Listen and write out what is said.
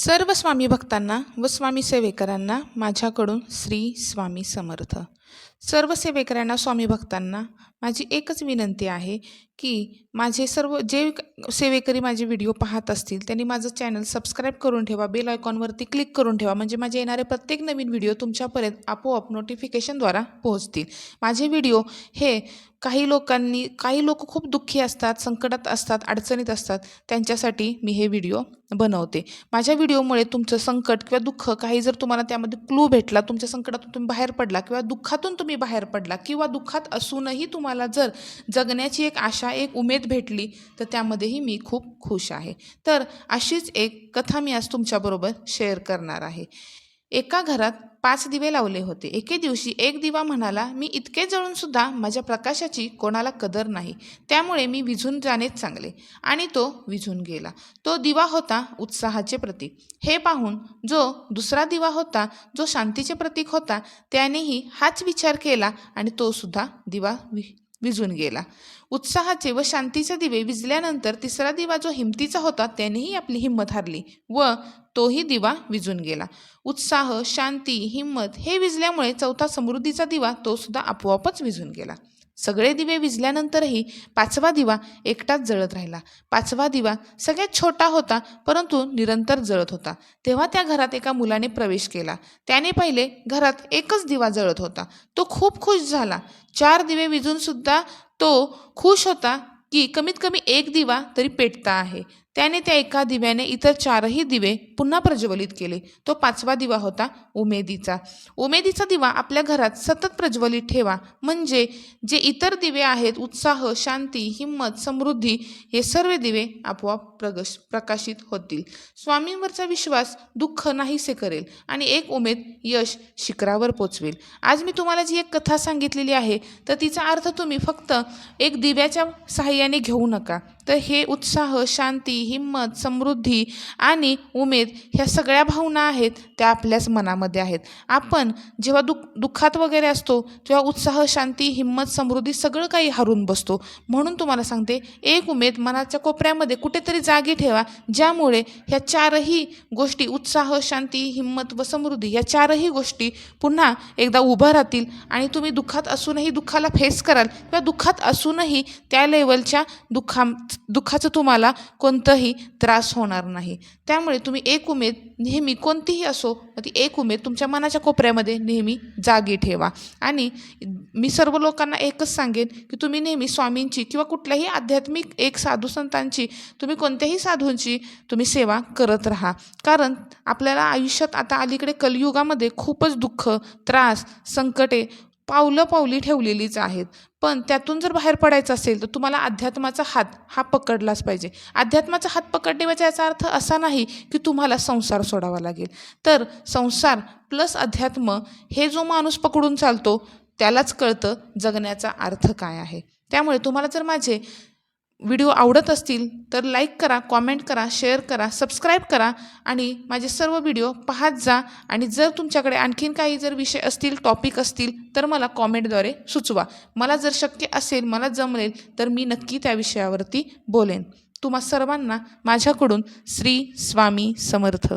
सर्व स्वामी भक्तांना व स्वामी सेवेकरांना माझ्याकडून श्री स्वामी समर्थ. सर्व सेवेकरांना स्वामी भक्तांना माझी एकच विनंती आहे की माझे सर्व जे सेवेकरी माझे व्हिडिओ पाहत असतील त्यांनी माझं चॅनल सबस्क्राईब करून ठेवा बेल आयकॉनवरती क्लिक करून ठेवा म्हणजे माझे येणारे प्रत्येक नवीन व्हिडिओ तुमच्यापर्यंत आपोआप नोटिफिकेशनद्वारा पोहोचतील. माझे व्हिडिओ हे काही लोकांनी काही लोक खूप दुःखी असतात संकटात असतात अडचणीत असतात त्यांच्यासाठी मी हे व्हिडिओ बनवते. माझ्या व्हिडिओमुळे तुमचं संकट किंवा दुःख काही जर तुम्हाला त्यामध्ये क्लू भेटला तुमच्या संकटातून तुम्ही बाहेर पडला किंवा दुःखात दुःखातून तुम्ही बाहेर पडला किंवा दुःखात असूनही तुम्हाला जर जगण्याची एक आशा एक उमेद भेटली तर त्यामध्येही मी खूप खुश आहे. तर अशीच एक कथा मी आज तुमच्याबरोबर शेअर करणार आहे. एका घरात पाच दिवे लावले होते. एके दिवशी एक दिवा म्हणाला मी इतके जळून सुद्धा माझ्या प्रकाशाची कोणाला कदर नाही त्यामुळे मी विझून जाणेच चांगले. आणि तो विझून गेला. तो दिवा होता उत्साहाचे प्रतीक. हे पाहून जो दुसरा दिवा होता जो शांतीचे प्रतीक होता त्यानेही हाच विचार केला आणि तो सुद्धा दिवा वि विझून गेला. उत्साहाचे व शांतीचे दिवे विजल्यानंतर तिसरा दिवा जो हिमतीचा होता त्यानेही आपली हिंमत हारली व तोही दिवा विझून गेला. उत्साह शांती हिंमत हे विजल्यामुळे चौथा समृद्धीचा दिवा तो सुद्धा आपोआपच विझून गेला. सगळे दिवे विजल्यानंतरही पाचवा दिवा एकटाच जळत राहिला. पाचवा दिवा सगळ्यात छोटा होता परंतु निरंतर जळत होता. तेव्हा त्या घरात एका मुलाने प्रवेश केला. त्याने पहिले घरात एकच दिवा जळत होता. तो खूप खुश झाला. चार दिवे विजून सुद्धा तो खुश होता की कमीत कमी एक दिवा तरी पेटता आहे. त्याने त्या एका दिव्याने इतर चारही दिवे पुन्हा प्रज्वलित केले. तो पाचवा दिवा होता उमेदीचा. उमेदीचा दिवा आपल्या घरात सतत प्रज्वलित ठेवा. म्हणजे जे इतर दिवे आहेत उत्साह शांती हिंमत समृद्धी हे सर्व दिवे आपोआप प्रगश प्रकाशित होतील. स्वामींवरचा विश्वास दुःख नाहीसे करेल आणि एक उमेद यश शिखरावर पोचवेल. आज मी तुम्हाला जी एक कथा सांगितलेली आहे तर तिचा अर्थ तुम्ही फक्त एक दिव्याच्या सहाय्याने घेऊ नका. तर हे उत्साह शांती हिंमत समृद्धी आणि उमेद ह्या सगळ्या भावना आहेत त्या आपल्याच मनामध्ये आहेत. आपण जेव्हा दुःख दुःखात वगैरे असतो तेव्हा उत्साह शांती हिंमत समृद्धी सगळं काही हरून बसतो. म्हणून तुम्हाला सांगते एक उमेद मनाच्या कोपऱ्यामध्ये कुठेतरी जागी ठेवा ज्यामुळे ह्या चारही गोष्टी उत्साह शांती हिंमत व समृद्धी या चारही गोष्टी पुन्हा एकदा उभं राहतील आणि तुम्ही दुःखात असूनही दुःखाला फेस कराल. किंवा दुःखात असूनही त्या लेवलच्या दुःखा दुःखाचं तुम्हाला कोणतंही त्रास होणार नाही. त्यामुळे तुम्ही एक उमेद नेहमी कोणतीही असो ती एक उमेद तुमच्या मनाच्या कोपऱ्यामध्ये नेहमी जागी ठेवा. आणि मी सर्व लोकांना एकच सांगेन की तुम्ही नेहमी स्वामींची किंवा कुठल्याही आध्यात्मिक एक साधू संतांची तुम्ही कोणत्याही साधूंची तुम्ही सेवा करत राहा. कारण आपल्याला आयुष्यात आता अलीकडे कलियुगामध्ये खूपच दुःख त्रास संकटे पावलं पावली ठेवलेलीच आहेत. पण त्यातून जर बाहेर पडायचं असेल तर तुम्हाला अध्यात्माचा हात हा पकडलाच पाहिजे. अध्यात्माचा हात पकडण्याचा याचा अर्थ असा नाही की तुम्हाला संसार सोडावा लागेल. तर संसार प्लस अध्यात्म हे जो माणूस पकडून चालतो त्यालाच कळतं जगण्याचा अर्थ काय आहे. त्यामुळे तुम्हाला जर माझे व्हिडिओ आवडत असतील तर लाईक करा कॉमेंट करा शेअर करा सबस्क्राईब करा आणि माझे सर्व व्हिडिओ पाहत जा. आणि जर तुमच्याकडे आणखीन काही जर विषय असतील टॉपिक असतील तर मला कॉमेंटद्वारे सुचवा. मला जर शक्य असेल मला जमलेल तर मी नक्की त्या विषयावरती बोलेन. तुम्हा सर्वांना माझ्याकडून श्री स्वामी समर्थ.